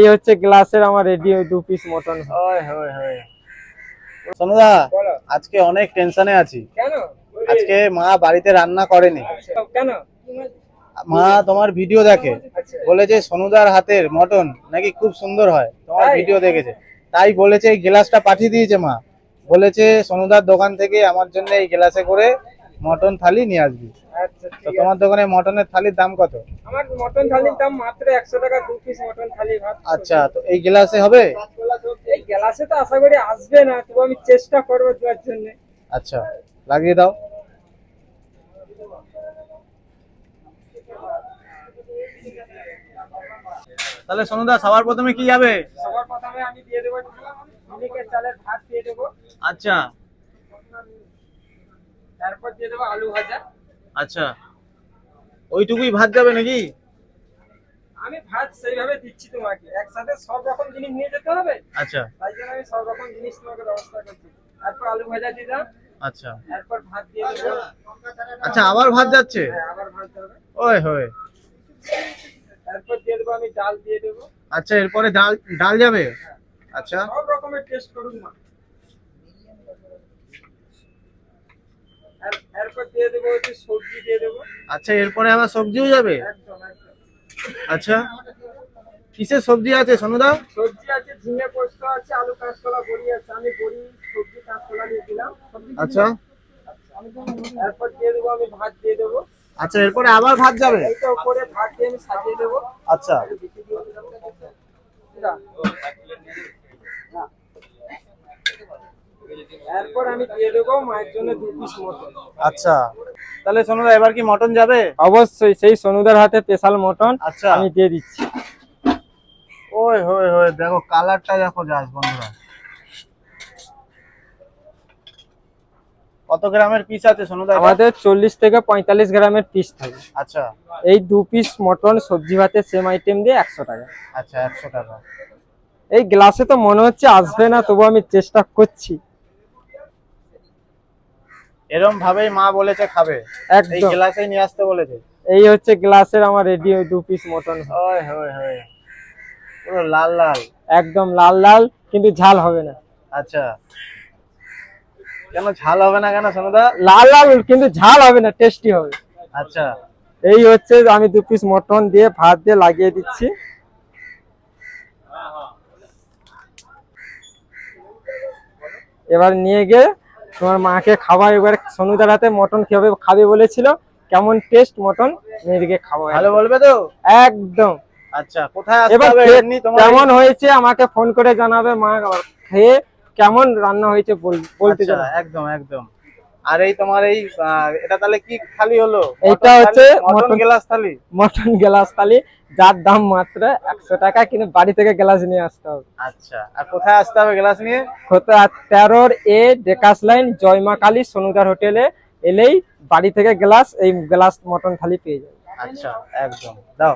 এই হচ্ছে গ্লাসের আমার রেডি দু পিস মটন। সোনুদা আজকে অনেক টেনশনে আছি। আজকে মা বাড়িতে রান্না করেনি। কেন? মা তোমার ভিডিও দেখে। আচ্ছা। বলেছে সোনুদার হাতের মটন নাকি খুব সুন্দর হয়। তোমার ভিডিও দেখেছে। তাই বলেছে এই গ্লাসটা পাঠিয়ে দিয়েছে মা। বলেছে সোনুদার দোকান থেকে আমার জন্য এই গ্লাসে করে মটন থালি নিয়ে আসবি। আচ্ছা তো তোমার দোকানে মটনের থালির দাম কত? আমার মটন থালির দাম মাত্র একশো টাকা দু পিস মটন থালি ভাত। আচ্ছা তো এই গ্লাসে হবে? এই গ্লাসে তো আশা করি আসবে না তবু আমি চেষ্টা করব দেওয়ার জন্য। আচ্ছা লাগিয়ে দাও। তাহলে সোনুদা সবার প্রথমে কি যাবে? সবার প্রথমে আমি দিয়ে দেবো মিনিকের চালের ভাত দিয়ে দেবো। আচ্ছা। তারপর দিয়ে দেবো আলু ভাজা। আচ্ছা। ওইটুকুই ভাত যাবে নাকি? আমি ভাত সেইভাবে দিচ্ছি তোমাকে। একসাথে সব রকম জিনিস নিয়ে যেতে হবে। আচ্ছা। তাই জন্য আমি সব রকম জিনিস তোমাকে ব্যবস্থা করছি। তারপর আলু ভাজা দিলাম আচ্ছা। তারপর ভাত দিয়ে দেবো। আচ্ছা আবার ভাত যাচ্ছে? হ্যাঁ, আবার ভাত দেবে ওই হয় তারপর দিয়ে দেবো আমি ডাল দিয়ে দেবো। আচ্ছা এরপরে ডাল ডাল যাবে? আচ্ছা। সব রকমের টেস্ট করুন না আর- এরপর দিয়ে দেবো সবজি দিয়ে দেবো। আচ্ছা এরপরে আবার সবজিও যাবে? আচ্ছা কিসের সবজি আছে সোনুদা সবজি আছে ঝিঙে পোস্ত আছে আলু কাঁচকলা বড়ি আছে আমি বড়ি সবজি কাঁচকলা দিয়ে দিলাম। আচ্ছা। এরপর দিয়ে দেবো আমি ভাত দিয়ে দেবো। আচ্ছা এরপরে আবার ভাত যাবে? এইটা উপরে ভাত দিয়ে আমি সাজিয়ে দেবো। আচ্ছা। এরপর আমি দিয়ে দেবো মায়ের জন্য দু পিস মটন। আচ্ছা। তাহলে সোনুদা এবার কি মটন যাবে? অবশ্যই সেই সনুদার হাতে স্পেশাল মটন আচ্ছা। আমি দিয়ে দিচ্ছি। ওই হই হই দেখো কালারটা দেখো যাস বন্ধুরা। কত গ্রামের পিস আছে সোনুদা? আমাদের চল্লিশ থেকে পঁয়তাল্লিশ গ্রামের পিস থাকে। আচ্ছা। এই দু পিস মটন সবজি ভাতের সেম আইটেম দিয়ে একশো টাকা। আচ্ছা একশো টাকা। এই গ্লাসে তো মনে হচ্ছে আসবে না তবু আমি চেষ্টা করছি। এরম ভাবেই মা বলেছে খাবে। এই গ্লাসেই নিয়ে আসতে বলেছে। এই হচ্ছে গ্লাসের আমার রেডি দু পিস মটন হয় হয় হই পুরো লাল লাল। একদম লাল লাল কিন্তু ঝাল হবে না। আচ্ছা। কেন ঝাল হবে না কেন সোনুদা? লাল লাল কিন্তু ঝাল হবে না টেস্টি হবে। আচ্ছা। এই হচ্ছে আমি দু পিস মটন দিয়ে ভাত দিয়ে লাগিয়ে দিচ্ছি। এবার নিয়ে গিয়ে তোমার মাকে খাওয়া এবার সনুদার হাতে মটন কীভাবে খাবে বলেছিল কেমন টেস্ট মটন মেয়েদিকে খাওয়া ভালো বলবে তো? একদম। আচ্ছা কোথায় এবার কেমন হয়েছে আমাকে ফোন করে জানাবে মা খেয়ে কেমন রান্না হয়েছে বলতে আচ্ছা, একদম একদম। আর এই তোমার এই এটা তাহলে কি থালি হলো? এইটা হচ্ছে mutton glass thali? Mutton glass thali যার দাম মাত্র একশো টাকা কিন্তু বাড়ি থেকে গ্লাস নিয়ে আসতে হবে। আচ্ছা আর কোথায় আসতে হবে গ্লাস নিয়ে? হতে তেরোর এ ডেকাস লাইন জয়মা কালী সনুদার হোটেলে এলেই বাড়ি থেকে গ্লাস এই গ্লাস মটন থালি পেয়ে যাবে। আচ্ছা একদম। দাও।